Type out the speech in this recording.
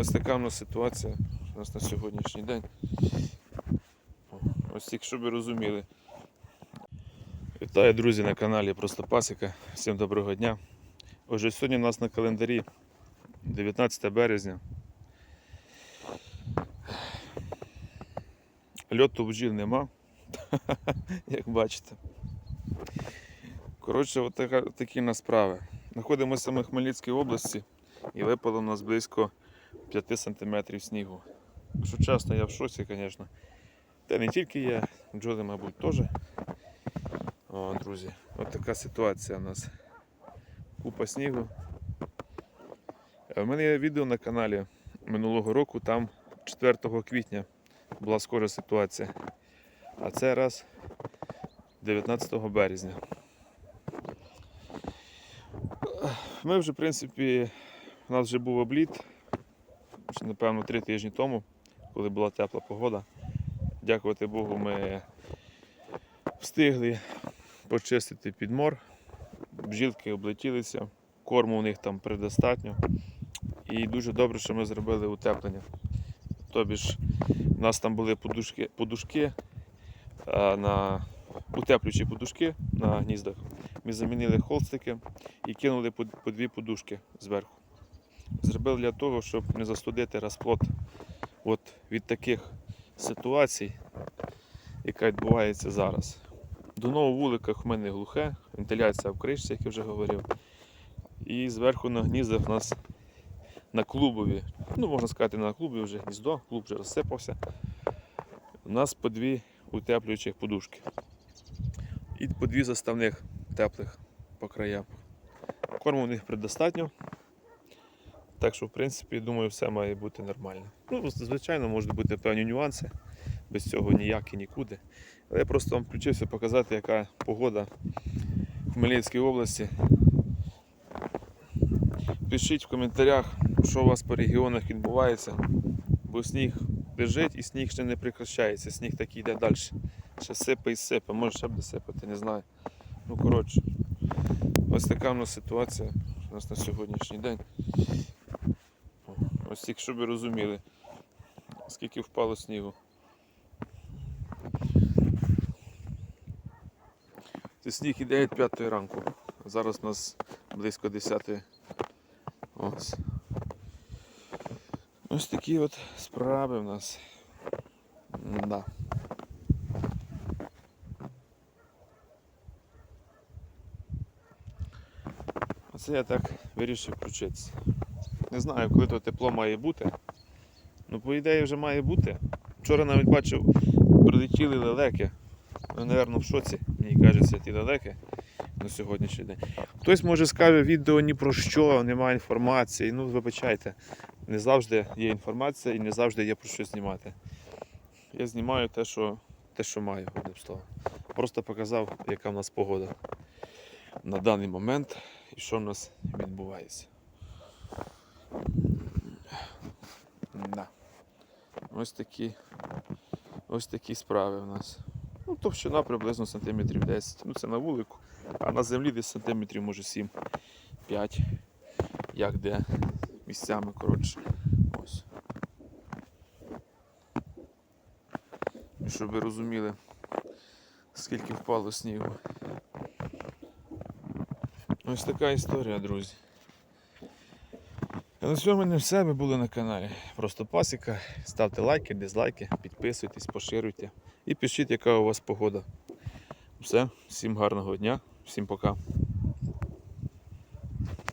Ось така в нас ситуація у нас на сьогоднішній день. Ось щоб ви розуміли. Вітаю, друзі, на каналі Просто Пасіка. Всім доброго дня. Отже, сьогодні у нас на календарі 19 березня. Льоту бджіл нема, як бачите. Коротше, от такі в нас справи. Знаходимося ми в Хмельницькій області і випало у нас близько 5 см снігу. Якщо чесно, я в шоці, звісно. Та не тільки я, бджоли, мабуть, теж. О, друзі, от така ситуація у нас. Купа снігу. Е, У мене є відео на каналі минулого року, там 4 квітня була схожа ситуація. А це раз 19 березня. Ми вже, в принципі, у нас вже був обліт, напевно, три тижні тому, коли була тепла погода. Дякувати Богу, ми встигли почистити підмор, бджілки облетілися, корму у них там предостатньо. І дуже добре, що ми зробили утеплення. Тобі ж у нас там були подушки, подушки на утеплюючі подушки на гніздах. Ми замінили холстики і кинули по дві подушки зверху. Зробили для того, щоб не застудити розплод от від таких ситуацій, яка відбувається зараз. До нового вулика в мене глухе, вентиляція в кришці, як я вже говорив. І зверху на гніздах у нас на клубові, ну можна сказати, на клубі вже гніздо, клуб вже розсипався. У нас по дві утеплюючих подушки. І по дві заставних теплих по краям. Корму у них предостатньо. Так що, в принципі, думаю, все має бути нормально. Ну, звичайно, можуть бути певні нюанси, без цього ніяк і нікуди. Але я просто вам включився показати, яка погода в Хмельницькій області. Пишіть в коментарях, що у вас по регіонах відбувається, бо сніг лежить і сніг ще не прекращається, сніг так йде далі. Ще сипе і сипе, може ще буде сипати, не знаю. Ну коротше, ось така в нас ситуація у нас на сьогоднішній день. Ось щоб ви розуміли, скільки впало снігу. Це сніг іде від 5 ранку. Зараз у нас близько 10. Ось. Ось такі от справи в нас. Да. Оце я так вирішив включитися. Не знаю, коли то тепло має бути. Ну, по ідеї вже має бути. Вчора навіть бачив, прилетіли лелеки. Ну, напевно, в шоці, мені кажеться, ті лелеки на сьогоднішній день. Хтось може скаже, відео ні про що, немає інформації. Ну, вибачайте, не завжди є інформація і не завжди є про що знімати. Я знімаю те, що, те, що маю, одним словом. Просто показав, яка в нас погода на даний момент і що в нас відбувається. Да. Ось такі, ось такі справи в нас. Ну, товщина приблизно сантиметрів 10. Ну це на вулику. А на землі десь сантиметрів може 7-5. Як де місцями, коротше. Ось. Щоб ви розуміли, скільки впало снігу. Ось така історія, друзі. На цьому не все ви були на каналі. Просто пасіка. Ставте лайки, дизлайки, підписуйтесь, поширюйте і пишіть, яка у вас погода. Все, всім гарного дня, всім пока.